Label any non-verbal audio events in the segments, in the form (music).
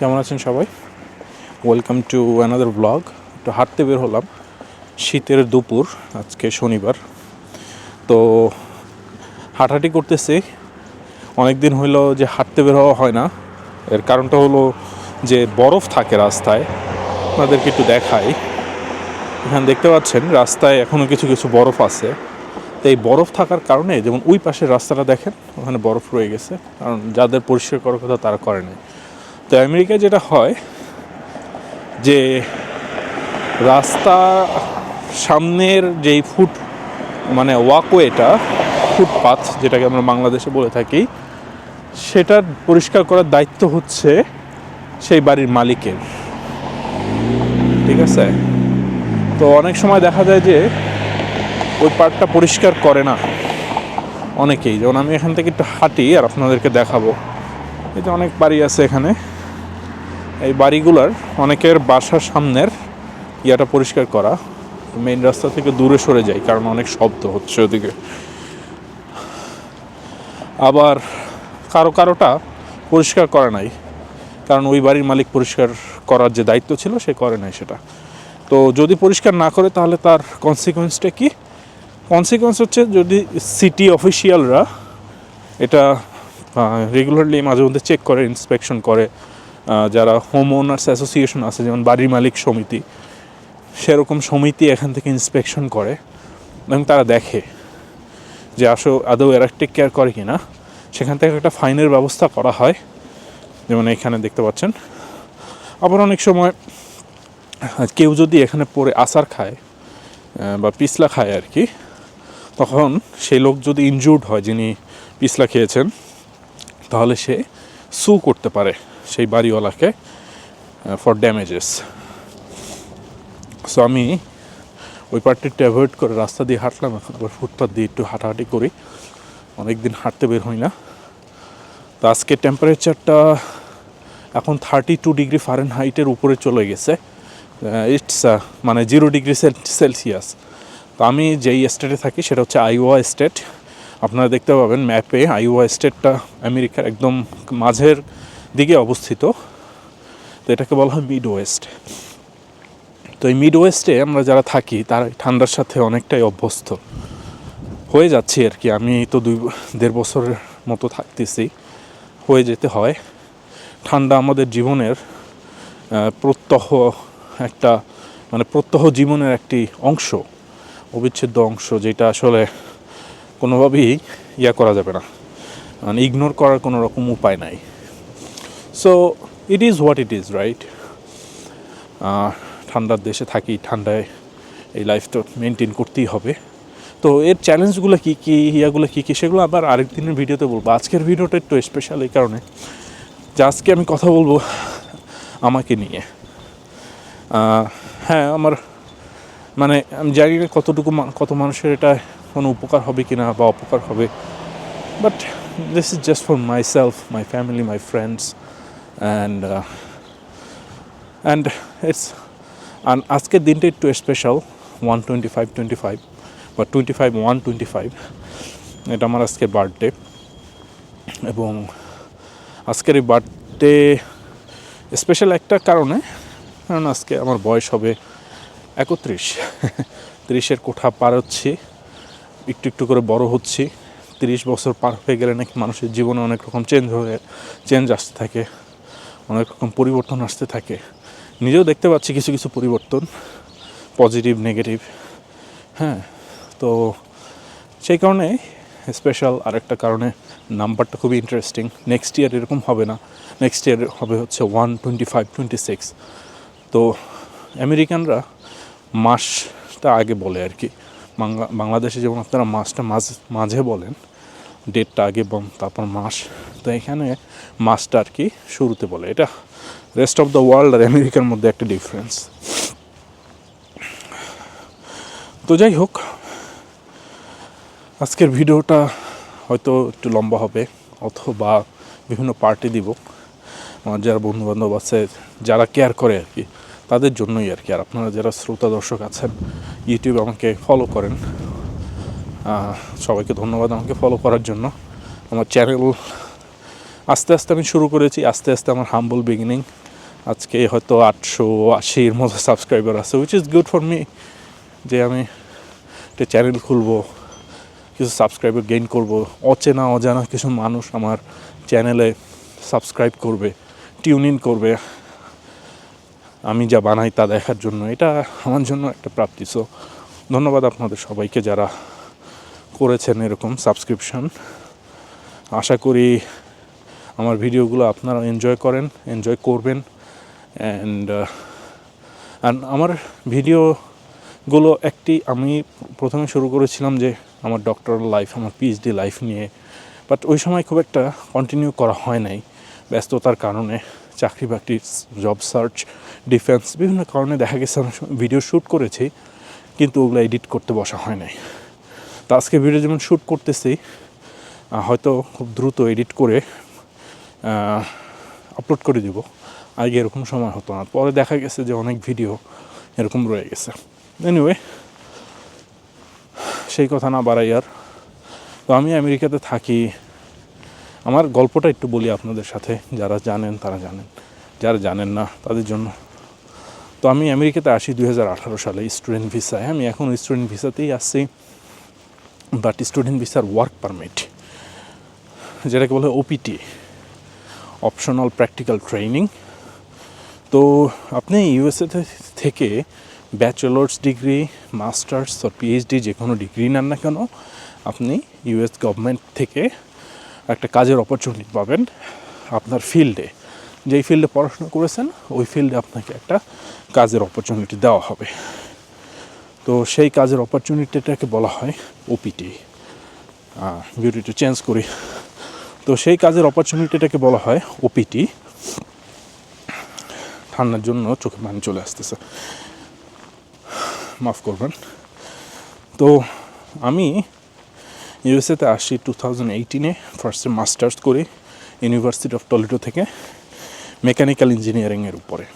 কেমন আছেন সবাই? ওয়েলকাম টু অ্যানাদার ব্লগ একটু হাঁটতে বের হলাম। শীতের দুপুর, আজকে শনিবার। তো হাঁটাহাঁটি করতেছি। অনেক দিন হইল যে হাঁটতে বের হওয়া হয় না। এর কারণটা হলো যে বরফ থাকে রাস্তায়। আপনাদেরকে একটু দেখাই। এখানে দেখতে পাচ্ছেন, রাস্তায় এখনও কিছু কিছু বরফ আছে। তো এই বরফ থাকার কারণে, যেমন ওই পাশের রাস্তাটা দেখেন, ওখানে বরফ রয়ে গেছে। কারণ যাদের পরিষ্কার করার কথা তারা করে নাই। তো আমেরিকায় যেটা হয় যে রাস্তা সামনের যেই ফুট মানে ওয়াকওয়েটা ফুটপাথ যেটাকে আমরা বাংলাদেশে বলে থাকি, সেটার পরিষ্কার করার দায়িত্ব হচ্ছে সেই বাড়ির মালিকের। ঠিক আছে? তো অনেক সময় দেখা যায় যে ওই পার্টটা পরিষ্কার করে না অনেকেই। যেমন আমি এখান থেকে একটু হাঁটি আর আপনাদেরকে দেখাবো। যে অনেক বাড়ি আছে এখানে। এই বাড়িগুলোর অনেকের বাসার সামনের ইয়াটা পরিষ্কার করা মেইন রাস্তা থেকে দূরে সরে যায়, কারণ অনেক শব্দ হচ্ছে ওদিকে। আবার কারও কারোটা পরিষ্কার করে নাই, কারণ ওই বাড়ির মালিক পরিষ্কার করার যে দায়িত্ব ছিল সে করে নাই সেটা। তো যদি পরিষ্কার না করে, তাহলে তার কনসিকোয়েন্সটা কি? কনসিকোয়েন্স হচ্ছে যদি সিটি অফিসিয়ালরা এটা রেগুলারলি মাঝে মধ্যে চেক করে ইন্সপেকশন করে যারা হোম ওনার্স অ্যাসোসিয়েশন আছে, যেমন বাড়ির মালিক সমিতি, সেরকম সমিতি এখান থেকে ইন্সপেকশন করে এবং তারা দেখে যে আসো, আদৌ এরা টেক কেয়ার করে কি না সেখান থেকে একটা ফাইনের ব্যবস্থা করা হয়, যেমন এখানে দেখতে পাচ্ছেন। আবার অনেক সময় কেউ যদি এখানে পড়ে আসার খায় বা পিছলা খায় আর কি, তখন সেই লোক যদি ইনজুর্ড হয়, যিনি পিছলা খেয়েছেন, তাহলে সে সু করতে পারে। সেই বাড়িওয়ালাকে ফর ড্যামেজেস সো আমি ওই পার্টটা অ্যাভয়েড করে রাস্তা দিয়ে হাঁটলাম, এখন আবার ফুটপাথ দিয়ে একটু হাঁটাহাঁটি করি। অনেক দিন হাঁটতে বের হই না। তো আজকে টেম্পারেচারটা এখন থার্টি টু ডিগ্রি ফারেন হাইটের উপরে চলে গেছে। ইটস মানে জিরো ডিগ্রি সেলসিয়াস তো আমি যেই স্টেটে থাকি, সেটা হচ্ছে আইওয়া স্টেট আপনারা দেখতে পাবেন ম্যাপে আইওয়া স্টেটটা আমেরিকার একদম মাঝের দিকে অবস্থিত। তো এটাকে বলা হয় মিড ওয়েস্ট তো এই মিড ওয়েস্টে আমরা যারা থাকি, তারা ঠান্ডার সাথে অনেকটাই অভ্যস্ত। হয়ে যাচ্ছি আর কি। আমি তো দুই, দেড় বছরের মতো থাকতেছি। হয়ে যেতে হয়। ঠান্ডা আমাদের জীবনের প্রত্যহ একটা মানে প্রত্যহ জীবনের একটি অংশ, অবিচ্ছেদ্য অংশ, যেটা আসলে কোনোভাবেই ইয়া করা যাবে না। মানে ইগনোর করার কোনো রকম উপায় নাই। So it is what it is right ঠান্ডার দেশে থাকি, ঠান্ডায় এই লাইফটা মেনটেন করতেই হবে। তো এর চ্যালেঞ্জগুলো কী কী, ইয়াগুলো কী কী, সেগুলো আবার আরেক দিনের ভিডিওতে বলব। আজকের ভিডিওটা একটু স্পেশাল এই কারণে। যে আজকে আমি কথা বলব আমাকে নিয়ে। হ্যাঁ আমার মানে আমি জানি না কতটুকু কত মানুষের এটা কোনো উপকার হবে কি না বা অপকার হবে। But this is just for myself my family my friends and and it's আজকের দিনটা একটু special one twenty five twenty five বা twenty five one twenty five এটা আমার আজকে বার্থডে এবং আজকের এই বার্থডে স্পেশাল একটা কারণে, কারণ আজকে আমার বয়স হবে একত্রিশ। (laughs) তিরিশের কোঠা পার হচ্ছি, একটু একটু করে বড় হচ্ছি। তিরিশ বছর পার হয়ে গেলে নাকি মানুষের জীবনে অনেক রকম চেঞ্জ হয়ে চেঞ্জ আসতে থাকে। অনেক রকম পরিবর্তন আসতে থাকে। নিজেও দেখতে পাচ্ছি কিছু কিছু পরিবর্তন পজিটিভ নেগেটিভ হ্যাঁ? তো সেই কারণে স্পেশাল আরেকটা কারণে নাম্বারটা খুবই ইন্টারেস্টিং নেক্সট ইয়ার এরকম হবে না। নেক্সট ইয়ার হবে হচ্ছে one twenty five twenty six তো আমেরিকানরা মাসটা আগে বলে আর কি। বাংলাদেশে যেমন আপনারা মাসটা মাঝ, মাঝে বলেন ডেটটা আগে এবং তারপর মাস। তো এখানে মাসটা আর কি শুরুতে বলে। এটা রেস্ট অফ দ্য ওয়ার্ল্ড আর আমেরিকার মধ্যে একটা ডিফারেন্স তো যাই হোক, আজকের ভিডিওটা হয়তো একটু লম্বা হবে, অথবা বিভিন্ন পার্টি দিব। আমার যারা বন্ধু বান্ধব আছে, যারা কেয়ার করে আর কি, তাদের জন্যই আর কি। আর আপনারা যারা শ্রোতা, দর্শক আছেন ইউটিউবে আমাকে ফলো করেন। সবাইকে ধন্যবাদ আমাকে ফলো করার জন্য। আমার চ্যানেল আস্তে আস্তে আমি শুরু করেছি, আস্তে আস্তে আমার হাম্বল বিগিনিং আজকে হয়তো আটশো আশির মতো সাবস্ক্রাইবার আছে which is good for me যে আমি একটা চ্যানেল খুলবো, কিছু সাবস্ক্রাইবার গেইন করব। অচেনা, অজানা কিছু মানুষ আমার চ্যানেলে সাবস্ক্রাইব করবে টিউন ইন করবে, আমি যা বানাই তা দেখার জন্য। এটা আমার জন্য একটা প্রাপ্তি। সো ধন্যবাদ আপনাদের সবাইকে যারা করেছেন এরকম সাবস্ক্রিপশন আশা করি আমার ভিডিওগুলো আপনারা এনজয় করেন এনজয় করবেন। অ্যান্ড অ্যান্ড আমার ভিডিওগুলো একটি আমি প্রথমে শুরু করেছিলাম যে আমার ডক্টর লাইফ আমার পিএইচডি লাইফ নিয়ে। বাট ওই সময় খুব একটা কন্টিনিউ করা হয় নাই। ব্যস্ততার কারণে চাকরি বাকরি জব সার্চ ডিফেন্স বিভিন্ন কারণে দেখা গেছে সময় ভিডিও শ্যুট করেছি, কিন্তু ওগুলো এডিট করতে বসা হয় নাই। তো আজকে ভিডিও যেমন শ্যুট করতেছি হয়তো খুব দ্রুত এডিট করে আপলোড করে দিব। আগে এরকম সময় হতো না। পরে দেখা গেছে যে অনেক ভিডিও এরকম রয়ে গেছে। এনিওয়ে সেই কথা না বাড়াই আর। তো আমি আমেরিকাতে থাকি। আমার গল্পটা একটু বলি আপনাদের সাথে, যারা জানেন তারা জানেন। যারা জানেন না, তাদের জন্য। তো আমি আমেরিকাতে আসি দু হাজার আঠারো সালে, স্টুডেন্ট ভিসায়। আমি এখন স্টুডেন্ট ভিসাতেই আসছি বাট স্টুডেন্ট ভিসার ওয়ার্ক পারমিট যেটাকে বলে ওপিটি অপশনাল প্র্যাকটিক্যাল ট্রেনিং তো আপনি ইউএসএ থেকে ব্যাচেলার্স ডিগ্রি মাস্টার্স বা পিএইচডি যে কোনো ডিগ্রি নেন না কেন, আপনি ইউএস গভর্নমেন্ট থেকে একটা কাজের অপরচুনিটি পাবেন আপনার ফিল্ডে যেই ফিল্ডে পড়াশোনা করেছেন, ওই ফিল্ডে আপনাকে একটা কাজের অপরচুনিটি দেওয়া হবে। তো সেই কাজের অপরচুনিটিটাকে বলা হয় ওপিটি বিউটিটা চেঞ্জ করি। তো সেই কাজের অপরচুনিটিটাকে বলা হয় ওপিটি ঠান্ডার জন্য চোখে পানি চলে আসতেছে। মাফ করবেন। তো আমি ইউএসএতে আসি টু থাউজেন্ড এইটিনে ফার্স্টে মাস্টার্স করি ইউনিভার্সিটি অফ টলিটো থেকে মেকানিক্যাল ইঞ্জিনিয়ারিংয়ের উপরে।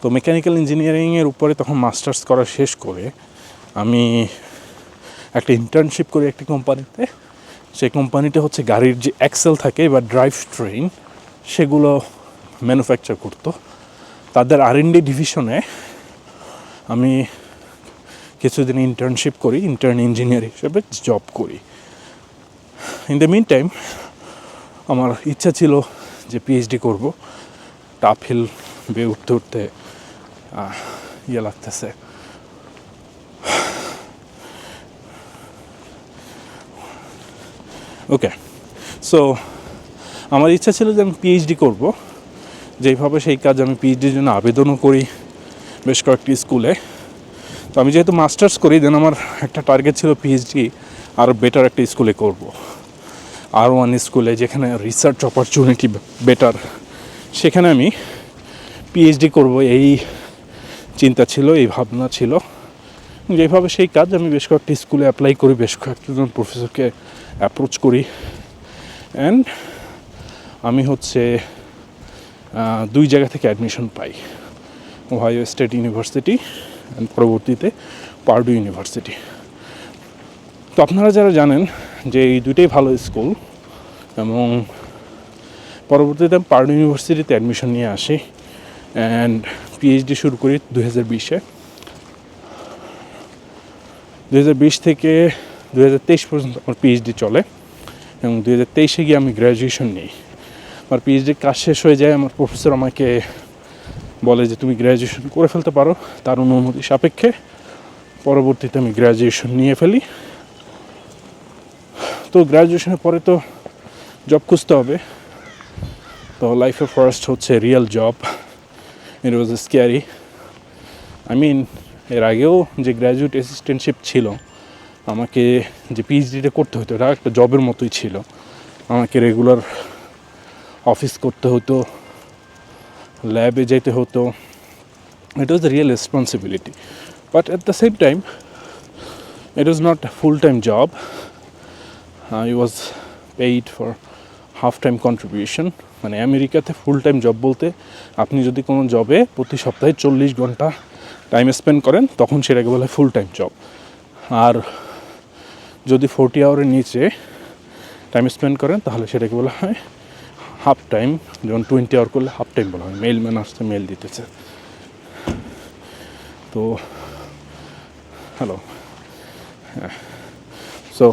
তো মেকানিক্যাল ইঞ্জিনিয়ারিংয়ের উপরে তখন মাস্টার্স করা শেষ করে আমি একটা ইন্টার্নশিপ করি একটি কোম্পানিতে সেই কোম্পানিটা হচ্ছে গাড়ির যে অ্যাক্সেল থাকে বা ড্রাইভ ট্রেন সেগুলো ম্যানুফ্যাকচার করতো। তাদের আর এন ডি ডিভিশনে আমি কিছুদিন ইন্টার্নশিপ করি ইন্টার্ন ইঞ্জিনিয়ার হিসেবে জব করি। ইন দ্য মিন টাইম আমার ইচ্ছা ছিল যে পিএইচডি করব। টাপ হিল বেয়ে উঠতে উঠতে ইয়ে লাগতেছে ওকে সো আমার ইচ্ছা ছিল যে আমি পিএইচডি করব। যেইভাবে সেই কাজ আমি পিএইচডির জন্য আবেদনও করি বেশ কয়েকটি স্কুলে। তো আমি যেহেতু মাস্টার্স করি দেন আমার একটা টার্গেট ছিল পিএইচডি আরও বেটার একটা স্কুলে করব। আর ওয়ান স্কুলে যেখানে রিসার্চ অপরচুনিটি বেটার সেখানে আমি পিএইচডি করব এই চিন্তা ছিল, এই ভাবনা ছিল। যেভাবে সেই কাজ আমি বেশ কয়েকটি স্কুলে অ্যাপ্লাই করি, বেশ কয়েকজন প্রফেসরকে অ্যাপ্রোচ করি। অ্যান্ড আমি হচ্ছে দুই জায়গা থেকে অ্যাডমিশন পাই। ওহাইও স্টেট ইউনিভার্সিটি অ্যান্ড পরবর্তীতে পার্ডু ইউনিভার্সিটি তো আপনারা যারা জানেন যে এই দুইটাই ভালো স্কুল এবং পরবর্তীতে আমি পার্ডু ইউনিভার্সিটিতে অ্যাডমিশন নিয়ে আসি। অ্যান্ড পিএইচডি শুরু করি দু হাজার বিশে। দু হাজার বিশ থেকে দু হাজার তেইশ পর্যন্ত আমার পিএইচডি চলে এবং দু হাজার তেইশে গিয়ে আমি গ্র্যাজুয়েশন নিই। আমার পিএইচডির কাজ শেষ হয়ে যায়, আমার প্রফেসর আমাকে বলে যে, তুমি গ্র্যাজুয়েশন করে ফেলতে পারো। তার অনুমতি সাপেক্ষে পরবর্তীতে আমি গ্র্যাজুয়েশন নিয়ে ফেলি। তো গ্র্যাজুয়েশনের পরে তো জব খুঁজতে হবে। তো লাইফে ফার্স্ট হচ্ছে real job it was scary I mean এর আগেও যে গ্র্যাজুয়েট অ্যাসিস্ট্যান্টশিপ ছিল, আমাকে যে পিএইচডিটা করতে হতো, এটা একটা জবের মতোই ছিল। আমাকে রেগুলার অফিস করতে হতো ল্যাবে যেতে হতো। It was real responsibility but at the same time it was not full time job I was paid for half time contribution মানে আমেরিকাতে ফুল টাইম জব বলতে আপনি যদি কোনো জবে প্রতি সপ্তাহে চল্লিশ ঘণ্টা টাইম স্পেন্ড করেন, তখন সেটাকে বলা ফুল টাইম জব আর যদি ফোরটি আওয়ারের নিচে টাইম স্পেন্ড করেন, তাহলে সেটাকে বলা হয় হাফ টাইম যেমন টোয়েন্টি আওয়ার করলে হাফ টাইম বলা হয়। মেল ম্যান আসতে মেল দিতেছে। তো হ্যালো হ্যাঁ। সো